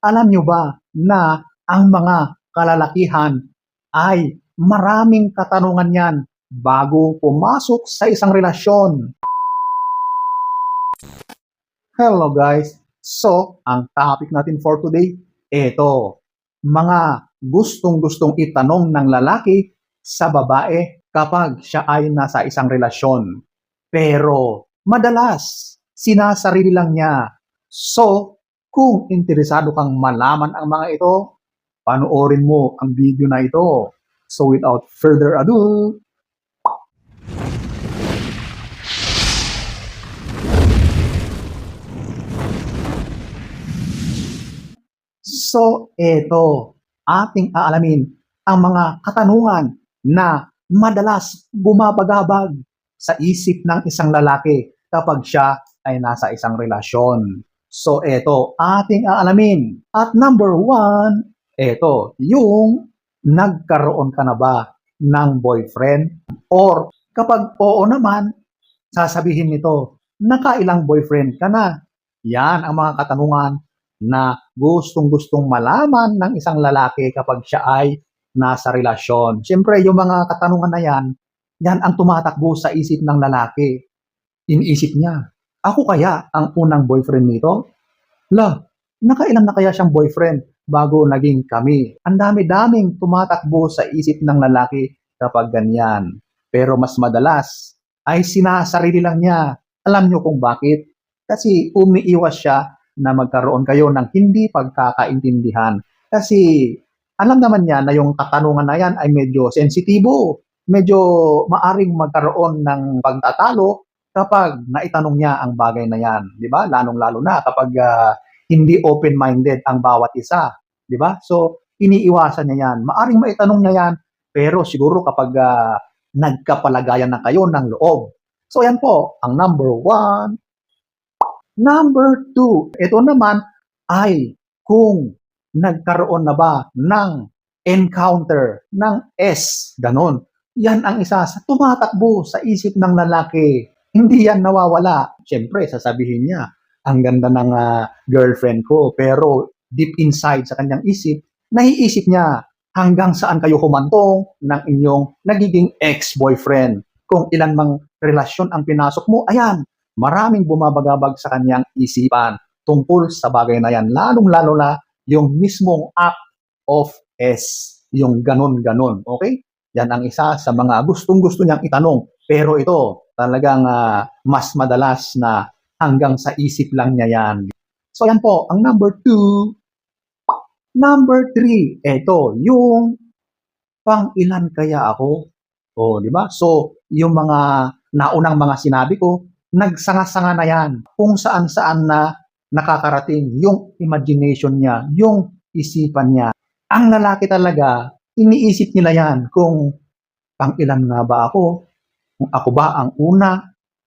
alam nyo ba na ang mga kalalakihan ay maraming katanungan yan bago pumasok sa isang relasyon? Hello guys! So, ang topic natin for today, ito, mga gustong-gustong itanong ng lalaki sa babae kapag siya ay nasa isang relasyon. Pero, madalas, sinasarili lang niya. So, kung interesado kang malaman ang mga ito, panoorin mo ang video na ito. So, without further ado, So, eto, ating aalamin ang mga katanungan na madalas bumabagabag sa isip ng isang lalaki kapag siya ay nasa isang relasyon. So, eto, ating aalamin. At number one, eto, yung nagkaroon ka na ba ng boyfriend? Or kapag oo naman, sasabihin nito, nakailang boyfriend ka na? Yan ang mga katanungan na gustong-gustong malaman ng isang lalaki kapag siya ay nasa relasyon. Siyempre, yung mga katanungan na yan, yan ang tumatakbo sa isip ng lalaki. Iniisip niya, ako kaya ang unang boyfriend nito? La, nakailan na kaya siyang boyfriend bago naging kami? Ang dami-daming tumatakbo sa isip ng lalaki kapag ganyan. Pero mas madalas ay sinasarili lang niya. Alam niyo kung bakit? Kasi umiiwas siya na magkaroon kayo ng hindi pagkakaintindihan. Kasi alam naman niya na yung katanungan na yan ay medyo sensitibo. Medyo maaring magkaroon ng pagtatalo kapag naitanong niya ang bagay na yan. Di ba? Lalong-lalo na kapag ah, hindi open-minded ang bawat isa. Di ba? So, iniiwasan niya yan. Maaring maitanong niya yan, pero siguro kapag ah, nagkapalagayan na kayo ng loob. So, yan po, ang number one, Number two, ito naman ay kung nagkaroon na ba ng encounter ng S, ganon. Yan ang isa sa tumatakbo sa isip ng lalaki. Hindi yan nawawala. Siyempre, sasabihin niya, ang ganda ng ah, girlfriend ko, pero deep inside sa kanyang isip, naiisip niya hanggang saan kayo humantong ng inyong nagiging ex-boyfriend. Kung ilan mang relasyon ang pinasok mo, ayan, maraming bumabagabag sa kanyang isipan tungkol sa bagay na yan. Lalong-lalo na yung mismong act of S. Yung ganon-ganon. Okay? Yan ang isa sa mga gustong-gusto niyang itanong. Pero ito, talagang ah, mas madalas na hanggang sa isip lang niya yan. So yan po, ang number two. Number three, ito, yung pang ilan kaya ako? O, di ba? So, yung mga naunang mga sinabi ko, nagsanga-sanga na yan kung saan-saan na nakakarating yung imagination niya, yung isipan niya. Ang lalaki talaga, iniisip nila yan kung pang ilan nga ba ako, kung ako ba ang una,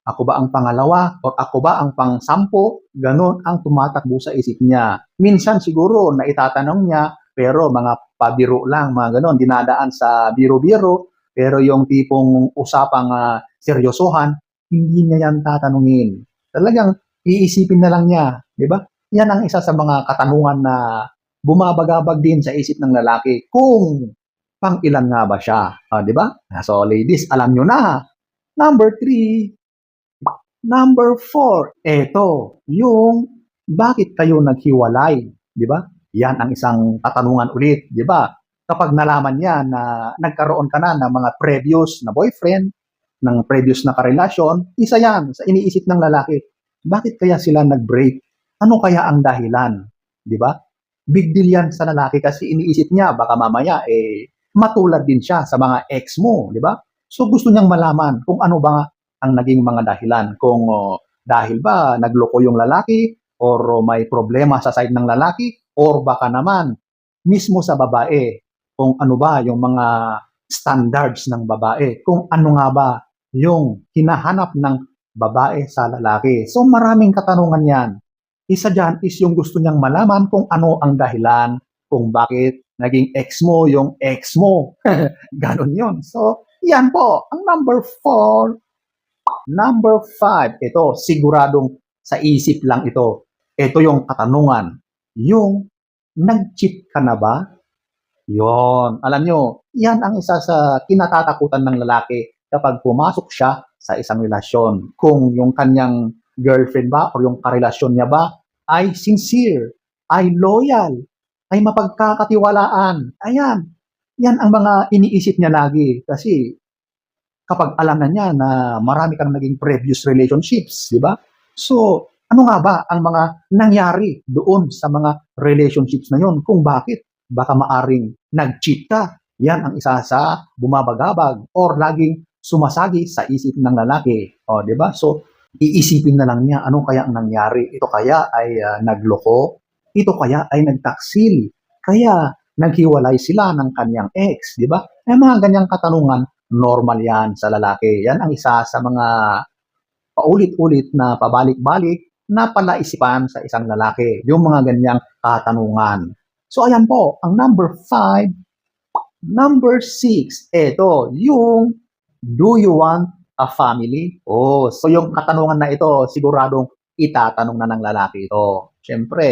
ako ba ang pangalawa, o ako ba ang pang-sampo, ganun ang tumatakbo sa isip niya. Minsan siguro na itatanong niya, pero mga pabiro lang, mga ganun, dinadaan sa biro-biro, pero yung tipong usapang ah, seryosohan, hindi niya yan tatanungin. Talagang iisipin na lang niya, di ba? Yan ang isa sa mga katanungan na bumabagabag din sa isip ng lalaki kung pang ilan nga ba siya, Ah, di ba? So ladies, alam nyo na. Number three, number four, eto, yung bakit kayo naghiwalay, di ba? Yan ang isang katanungan ulit, di ba? Kapag nalaman niya na nagkaroon ka na ng mga previous na boyfriend, ng previous na karelasyon, isa yan sa iniisip ng lalaki. Bakit kaya sila nag-break? Ano kaya ang dahilan? Di ba? Big deal yan sa lalaki kasi iniisip niya baka mamaya eh matulad din siya sa mga ex mo, di ba? So gusto niyang malaman kung ano ba ang naging mga dahilan. Kung oh, dahil ba nagloko yung lalaki or may problema sa side ng lalaki or baka naman mismo sa babae kung ano ba yung mga standards ng babae. Kung ano nga ba yung hinahanap ng babae sa lalaki. So maraming katanungan yan. Isa dyan is yung gusto niyang malaman kung ano ang dahilan, kung bakit naging ex mo yung ex mo. Ganon yun. So, yan po. Ang number four. Number five. Ito, siguradong sa isip lang ito. Ito yung katanungan. Yung nag-cheat ka na ba? Yon, alam nyo, yan ang isa sa kinatatakutan ng lalaki kapag pumasok siya sa isang relasyon. Kung yung kanyang girlfriend ba o yung karelasyon niya ba ay sincere, ay loyal, ay mapagkakatiwalaan. Ayan, yan ang mga iniisip niya lagi. Kasi kapag alam na niya na marami kang naging previous relationships, di ba? So, ano nga ba ang mga nangyari doon sa mga relationships na yon? Kung bakit? Baka maaring nag-cheat ka. Yan ang isa sa bumabagabag or laging sumasagi sa isip ng lalaki. O, di ba? So, iisipin na lang niya ano kaya ang nangyari. Ito kaya ay ah, nagloko? Ito kaya ay nagtaksil? Kaya naghiwalay sila ng kanyang ex, di ba? Eh, mga ganyang katanungan, normal yan sa lalaki. Yan ang isa sa mga paulit-ulit na pabalik-balik na palaisipan sa isang lalaki. Yung mga ganyang katanungan. So, ayan po, ang number five. Number six, ito, yung do you want a family? Oh, so yung katanungan na ito, siguradong itatanong na ng lalaki ito. Siyempre,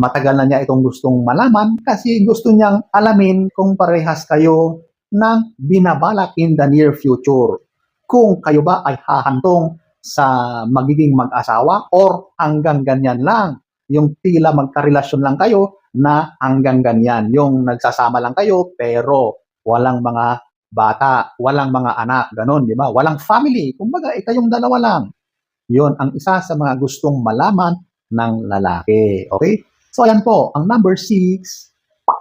matagal na niya itong gustong malaman kasi gusto niyang alamin kung parehas kayo ng binabalak in the near future. Kung kayo ba ay hahantong sa magiging mag-asawa or hanggang ganyan lang. Yung tila magkarelasyon lang kayo na hanggang ganyan. Yung nagsasama lang kayo pero walang mga bata, walang mga anak, ganun, di ba? Walang family. Kumbaga, eh, kayong dalawa lang. Yun ang isa sa mga gustong malaman ng lalaki. Okay? So, ayan po, ang number six.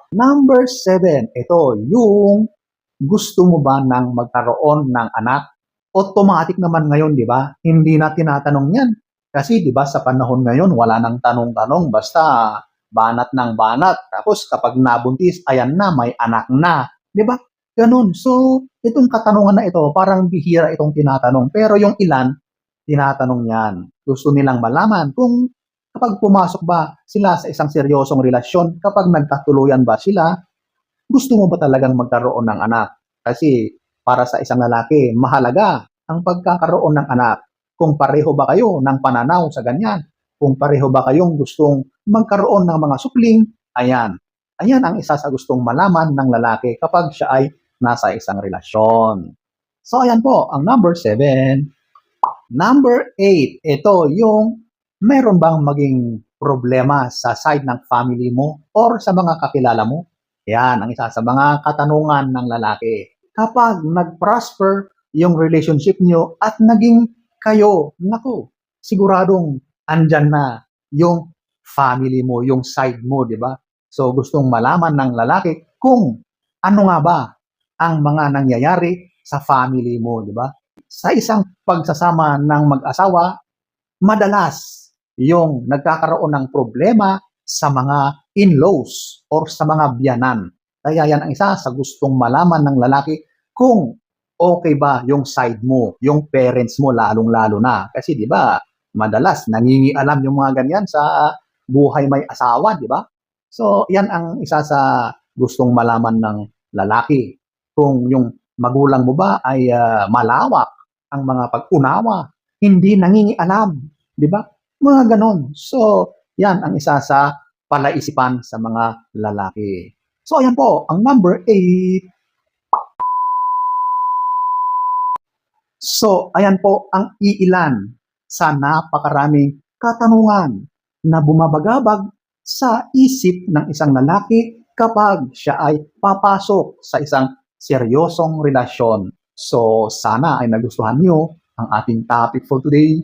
Number seven, ito, yung gusto mo ba ng magkaroon ng anak? Automatic naman ngayon, di ba? Hindi na tinatanong yan. Kasi, di ba, sa panahon ngayon, wala nang tanong-tanong, basta banat ng banat. Tapos, kapag nabuntis, ayan na, may anak na. Di ba? Ganun. So, itong katanungan na ito, parang bihira itong tinatanong. Pero yung ilan, tinatanong yan. Gusto nilang malaman kung kapag pumasok ba sila sa isang seryosong relasyon, kapag nagkatuluyan ba sila, gusto mo ba talagang magkaroon ng anak? Kasi para sa isang lalaki, mahalaga ang pagkakaroon ng anak. Kung pareho ba kayo ng pananaw sa ganyan, kung pareho ba kayong gustong magkaroon ng mga supling, ayan. Ayan ang isa sa gustong malaman ng lalaki kapag siya ay nasa isang relasyon. So, ayan po, ang number seven. Number eight, ito yung meron bang maging problema sa side ng family mo or sa mga kakilala mo? Yan ang isa sa mga katanungan ng lalaki. Kapag nag-prosper yung relationship nyo at naging kayo, nako, siguradong andyan na yung family mo, yung side mo, di ba? So gustong malaman ng lalaki kung ano nga ba ang mga nangyayari sa family mo, di ba? Sa isang pagsasama ng mag-asawa, madalas yung nagkakaroon ng problema sa mga in-laws or sa mga biyanan. Kaya yan ang isa sa gustong malaman ng lalaki kung okay ba yung side mo, yung parents mo lalong-lalo na. Kasi di ba, madalas nangingialam yung mga ganyan sa buhay may asawa, di ba? So, yan ang isa sa gustong malaman ng lalaki. Kung yung magulang mo ba ay ah, malawak ang mga pag-unawa, hindi nangingialam, di ba? Mga ganon. So, yan ang isa sa palaisipan sa mga lalaki. So, ayan po, ang number 8. So, ayan po ang iilan sa napakaraming katanungan na bumabagabag sa isip ng isang lalaki kapag siya ay papasok sa isang seryosong relasyon. So, sana ay nagustuhan nyo ang ating topic for today.